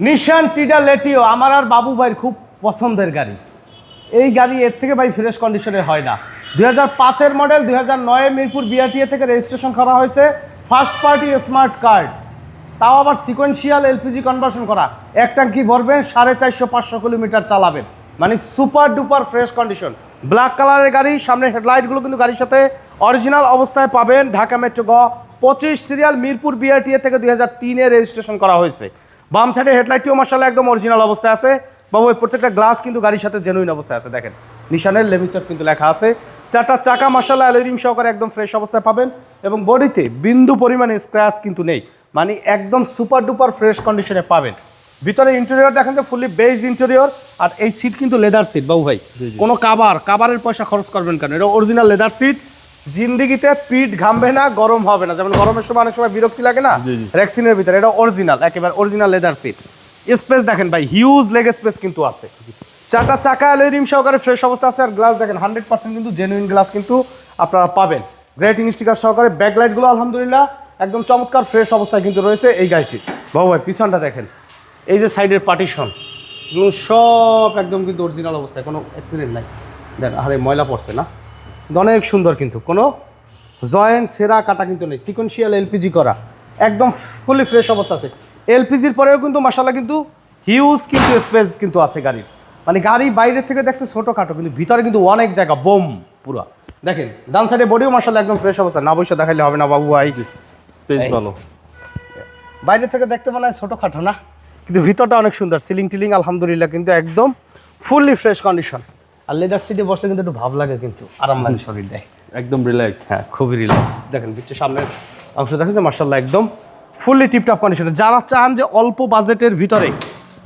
নিশান, টিডা, লেটিও, আমার আর বাবু ভাইয়ের খুব পছন্দের গাড়ি। এই গাড়ি এর থেকে ভাই ফ্রেশ কন্ডিশনে হয় না। দুই হাজার পাঁচের মডেল দুই হাজার নয়ে মিরপুর বিআরটিএ থেকে রেজিস্ট্রেশন করা হয়েছে। ফার্স্ট পার্টি স্মার্ট কার্ড তাও আবার সিকোয়েন্সিয়াল এলপিজি কনভার্সন করা। এক ট্যাঙ্কি ভরবেন সাড়ে চারশো, পাঁচশো কিলোমিটার চালাবেন মানে super duper fresh condition black কালারের গাড়ি সামনে হেডলাইটগুলো কিন্তু গাড়ির সাথে অরিজিনাল অবস্থায় পাবেন। ঢাকা মেট্রো গ পঁচিশ সিরিয়াল মিরপুর বিআরটিএ থেকে দুই হাজার তিনে রেজিস্ট্রেশন করা হয়েছে। বাম সাইডে হেডলাইটটিও মার্শাল্লাহ একদম অরিজিনাল অবস্থায় আছে। বাবু এই প্রত্যেকটা গ্লাস কিন্তু গাড়ির সাথে জেনুইন অবস্থায় আছে দেখেন। নিশানের লেমিসের কিন্তু লেখা আছে। চারটা চাকা মার্শাল্লাহ অ্যালোরিম সহকারে একদম ফ্রেশ অবস্থায় পাবেন এবং বডিতে বিন্দু পরিমাণে স্ক্র্যাচ কিন্তু নেই। মানে একদম সুপার ডুপার ফ্রেশ কন্ডিশনে পাবেন। ভিতরে ইন্টেরিয়র দেখেন যে ফুললি বেজ ইন্টেরিয়র আর এই সিট কিন্তু লেদার সিট বাবু ভাই। কোনো কাবার কাবারের পয়সা খরচ করবেন কেন? এটা অরিজিনাল লেদার সিট জিন্দিগিতে পিঠ ঘামবে না গরম হবে না। যেমন গরমের সময় অনেক সময় বিরক্তি লাগে না। রেক্সিনের ভিতরে এটা অরিজিনাল একেবারে অরিজিনাল লেদার সিট স্পেস দেখেন ভাই হিউজ লেগ স্পেস কিন্তু আছে। চারটা চাকা অ্যালোরিম সহকারে ফ্রেশ অবস্থা আছে আর গ্লাস দেখেন হান্ড্রেড পার্সেন্ট কিন্তু জেনুইন গ্লাস কিন্তু আপনারা পাবেন। গ্রেটিং স্টিকার সহকারে ব্যাকলাইটগুলো আলহামদুলিল্লাহ একদম চমৎকার ফ্রেশ অবস্থায় কিন্তু রয়েছে এই গাড়িটি বাবু ভাই পিছনটা দেখেন। এই যে সাইডের পার্টিশন সব একদম কিন্তু অরিজিনাল অবস্থায় কোনো অ্যাক্সিডেন্ট নাই। দেখ আরে ময়লা পড়ছে না। অনেক সুন্দর কিন্তু কোনো জয়েন্ট সেরা কাটা কিন্তু নেই সিকোয়েন্সিয়াল এলপিজি করা একদম ফুলি ফ্রেশ অবস্থা আছে। এলপিজির পরেও কিন্তু মশালা কিন্তু হিউজ কিন্তু স্পেস কিন্তু আছে গাড়ির। মানে গাড়ি বাইরে থেকে দেখতে ছোটোখাটো কিন্তু ভিতরে কিন্তু অনেক জায়গা বোম পুরো। দেখেন ডান সাইডে বডিও মশালা একদম ফ্রেশ অবস্থা না বসে দেখাইলে হবে না বাবু ভাই স্পেস। ভালো। বাইরে থেকে দেখতে মনে হয় ছোটোখাটো না কিন্তু ভিতরটা অনেক সুন্দর সিলিং টিলিং আলহামদুলিল্লাহ কিন্তু একদম ফুললি ফ্রেশ কন্ডিশন আর লেদার সিটে বসলে কিন্তু একটু ভাব লাগে কিন্তু আরাম লাগে শরীর দেয় একদম রিল্যাক্স হ্যাঁ খুবই রিল্যাক্স দেখেন পিছের সামনের অংশ দেখেন যে মার্শাল্লাহ একদম ফুললি টিপটপ কন্ডিশনে যারা চান যে অল্প বাজেটের ভিতরে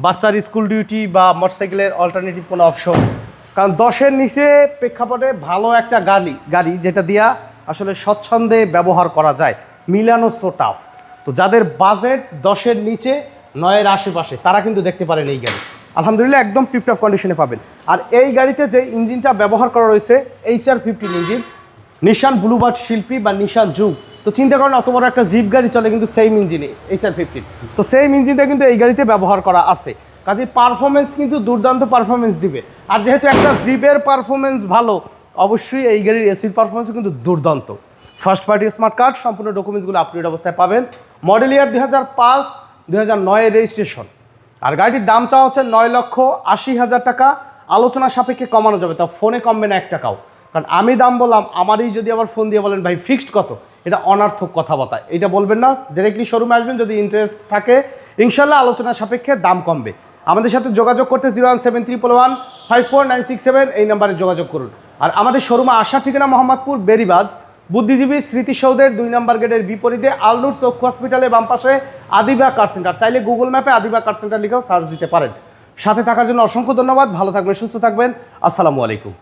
বাচ্চার স্কুল ডিউটি বা মোটরসাইকেলের অল্টারনেটিভ কোনো অপশন কারণ দশের নিচে প্রেক্ষাপটে ভালো একটা গাড়ি গাড়ি যেটা দিয়া আসলে স্বচ্ছন্দে ব্যবহার করা যায়। মিলানো সো টাফ তো যাদের বাজেট দশের নিচে নয়ের আশেপাশে তারা কিন্তু দেখতে পারেন এই গাড়ি। আলহামদুলিল্লাহ একদম টিপটপ কন্ডিশনে পাবেন। আর এই গাড়িতে যে ইঞ্জিনটা ব্যবহার করা রয়েছে H R fifteen engine Nissan Bluebird Sylphy বা নিশান যুগ তো চিন্তা করেন, অত বড় একটা জিপ গাড়ি চলে কিন্তু সেম ইঞ্জিনে এইচ আর ফিফটিন তো সেম ইঞ্জিনটা কিন্তু এই গাড়িতে ব্যবহার করা আছে। কাজে পারফরমেন্স কিন্তু দুর্দান্ত পারফরমেন্স দিবে। আর যেহেতু একটা জিপের পারফরমেন্স ভালো, অবশ্যই এই গাড়ির এসির পারফরমেন্সও কিন্তু দুর্দান্ত। ফার্স্ট পার্টি স্মার্ট কার্ড সম্পূর্ণ ডকুমেন্টসগুলো আপডেট অবস্থায় পাবেন। মডেল ইয়ার দুই হাজার পাঁচ, দুই হাজার নয়ের রেজিস্ট্রেশন আর গাড়িটির দাম চাওয়া হচ্ছে নয় লক্ষ আশি হাজার টাকা। আলোচনা সাপেক্ষে কমানো যাবে তা ফোনে কমবে না এক টাকাও। কারণ আমি দাম বললাম, আমারই যদি আবার ফোন দিয়ে বলেন, ভাই ফিক্সড কত? এটা অনার্থক কথাবার্তা। এটা বলবেন না ডিরেক্টলি শোরুমে আসবেন, যদি ইন্টারেস্ট থাকে। ইনশাল্লাহ আলোচনা সাপেক্ষে দাম কমবে। আমাদের সাথে যোগাযোগ করতে zero one seven triple one five four nine six seven এই নাম্বারে যোগাযোগ করুন। আর আমাদের শোরুমে আসার ঠিকানা মোহাম্মদপুর, বেরিবাদ। বুদ্ধিজীবী স্মৃতিসৌধের দুই নম্বর গেটের বিপরীতে আলনুর চক্ষু হসপিটালে বাম পাশে আদিবা কার সেন্টার চাইলে গুগল ম্যাপে আদিবা কার সেন্টার লিখেও সার্চ দিতে পারেন। সাথে থাকার জন্য অসংখ্য ধন্যবাদ। ভালো থাকবেন, সুস্থ থাকবেন। আসসালামু আলাইকুম।